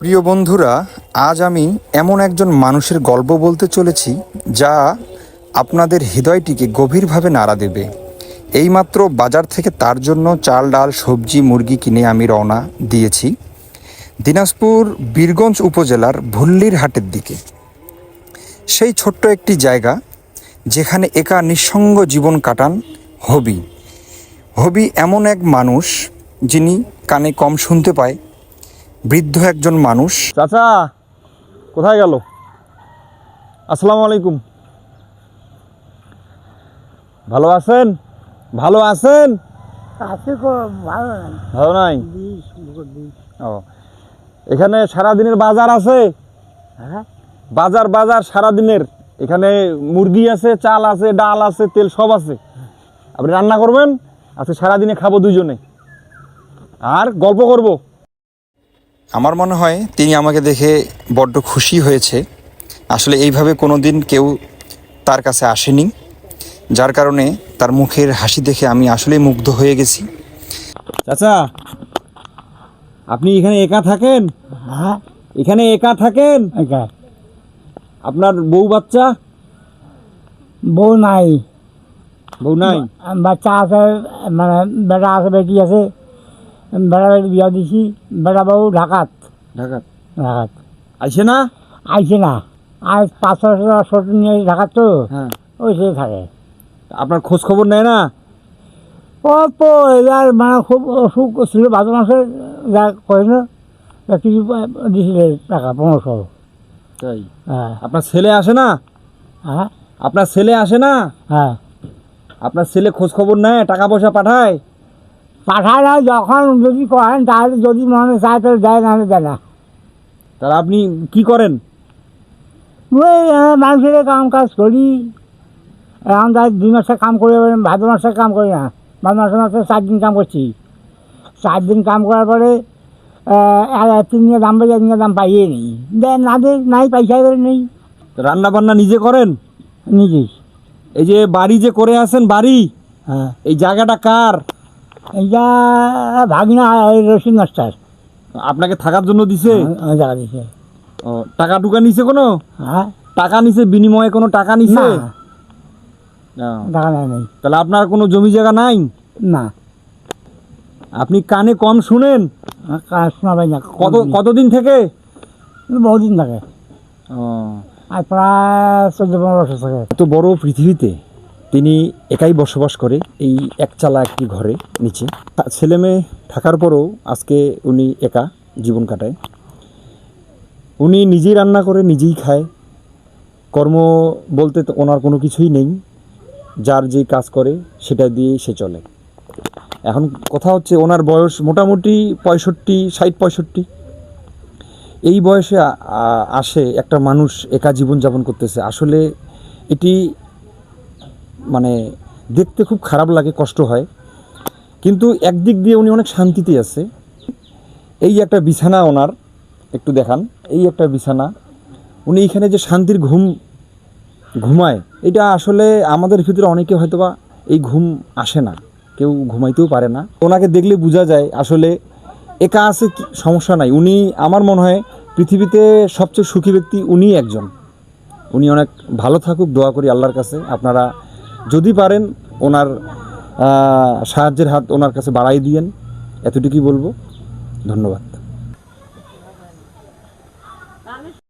প্রিয় বন্ধুরা, আজ আমি এমন একজন মানুষের গল্প বলতে চলেছি যা আপনাদের হৃদয়টিকে গভীরভাবে নাড়া দেবে। এইমাত্র বাজার থেকে তার জন্য চাল, ডাল, সবজি, মুরগি কিনে আমি রওনা দিয়েছি দিনাজপুর বীরগঞ্জ উপজেলার ভুল্লির হাটের দিকে। সেই ছোট্ট একটি জায়গা যেখানে একা নিঃসঙ্গ জীবন কাটান হবি। হবি এমন এক মানুষ যিনি কানে কম শুনতে পায় বৃদ্ধ একজন মানুষ। চাচা কোথায় গেল? আসসালামু আলাইকুম। ভালো আছেন? ভালো আছেন? আছে ভালো নাই। ভালো ও এখানে সারাদিনের বাজার আছে? হ্যাঁ? বাজার বাজার সারাদিনের। এখানে মুরগি আছে চাল আছে ডাল আছে তেল সব আছে। আপনি রান্না করবেন আজকে সারাদিনে খাব দুজনে। আর গল্প করব। আমার মনে হয় তিনি আমাকে দেখে বড্ড খুশি হয়েছে। আসলে এইভাবে কোনো দিন কেউ তার কাছে আসেনি যার কারণে তার মুখের হাসি দেখে আমি আসলেই মুগ্ধ হয়ে গেছি। চাচা আপনি এখানে একা থাকেন? হ্যাঁ। এখানে একা থাকেন? আচ্ছা আপনার বউ বাচ্চা? বউ নাই। বউ নাই? বাচ্চা আছে মানে বেটা আছে বেটি আছে। বেটি বিয়া দিছি বেটা বউ ঢাকাত? ঢাকা ঢাকাত। আইসে না? আইছে না। আজ পাঁচ ছোট নিয়ে ঢাকাত তো। হ্যাঁ। ওই সে থাকে। আপনার খোঁজ খবর নেয় না? তো এবার মানে খুব অসুখ ছিল ভাদ্র মাসে যা করে না কিছু দিছিলে টাকা পনেরোশো। তাই? হ্যাঁ। আপনার ছেলে আসে না? হ্যাঁ। আপনার ছেলে আসে না? হ্যাঁ। আপনার ছেলে খোঁজ খবর নেয় টাকা পয়সা পাঠায়? পাঠায় না যখন যদি করেন তাহলে যদি মনে চায় তাহলে দেয় না দেয় না। তাহলে আপনি কি করেন? ওই মানুষের কাম কাজ করি। এখন তাই দুই মাসে কাম করে ভাদ্র মাসে কাম করি না ভাদ্র মাসে মাসে চার দিন কাম করছি। চার দিন কাম করার পরে তিন দিনের দাম পাই দিনের দাম পাইয়ে নেই। দেয় না দে নাই পয়সা করে নেই। রান্না বান্না নিজে করেন? নিজেই এই যে বাড়ি যে করে আছেন বাড়ি? হ্যাঁ। এই জায়গাটা কার? এইটা ভাগনা রসিদ মাস্টার। আপনাকে থাকার জন্য দিছে? ওই জায়গা দিছে। ও, টাকা টুকা নিছে কোনো? হ্যাঁ। টাকা নিছে বিনিময়ে কোনো টাকা নিছে? টাকা নেয় নেই। তাহলে আপনার কোনো জমি জায়গা নাই? না। আপনি কানে কম শুনেন। কাজ শোনাবে না কত কতদিন থেকে? বহুদিন থাকে ও। আর প্রায় চোদ্দ পনেরো বছর থাকে। এত বড় পৃথিবীতে। তিনি একাই বসবাস করে এই একচালা একটি ঘরে নিচে। ছেলে মেয়ে থাকার পরেও আজকে উনি একা জীবন কাটায়। উনি নিজেই রান্না করে, নিজেই খায়। কর্ম বলতে তো ওনার কোনো কিছুই নেই। যার যে কাজ করে, সেটা দিয়ে সে চলে। এখন কথা হচ্ছে ওনার বয়স মোটামুটি পঁয়ষট্টি, ষাট পঁয়ষট্টি। এই বয়সে আসে একটা মানুষ একা জীবন জীবনযাপন করতেছে। আসলে এটি মানে দেখতে খুব খারাপ লাগে, কষ্ট হয়। কিন্তু একদিক দিয়ে উনি অনেক শান্তিতে আছে। এই একটা বিছানা ওনার, একটু দেখান। এই একটা বিছানা, উনি এখানে যে শান্তির ঘুম ঘুমায়, এটা আসলে আমাদের ভিতরে অনেকে হয়তোবা এই ঘুম আসে না, কেউ ঘুমাইতেও পারে না। ওনাকে দেখলে বোঝা যায়, আসলে একা আছে সমস্যা নাই। উনি, আমার মনে হয়, পৃথিবীতে সবচেয়ে সুখী ব্যক্তি উনি একজন। উনি অনেক ভালো থাকুক, দোয়া করি আল্লাহর কাছে। আপনারা যদি পারেন ওনার সাহায্যের হাত ওনার কাছে বাড়াই দিয়েন এতটুকুই বলব। ধন্যবাদ।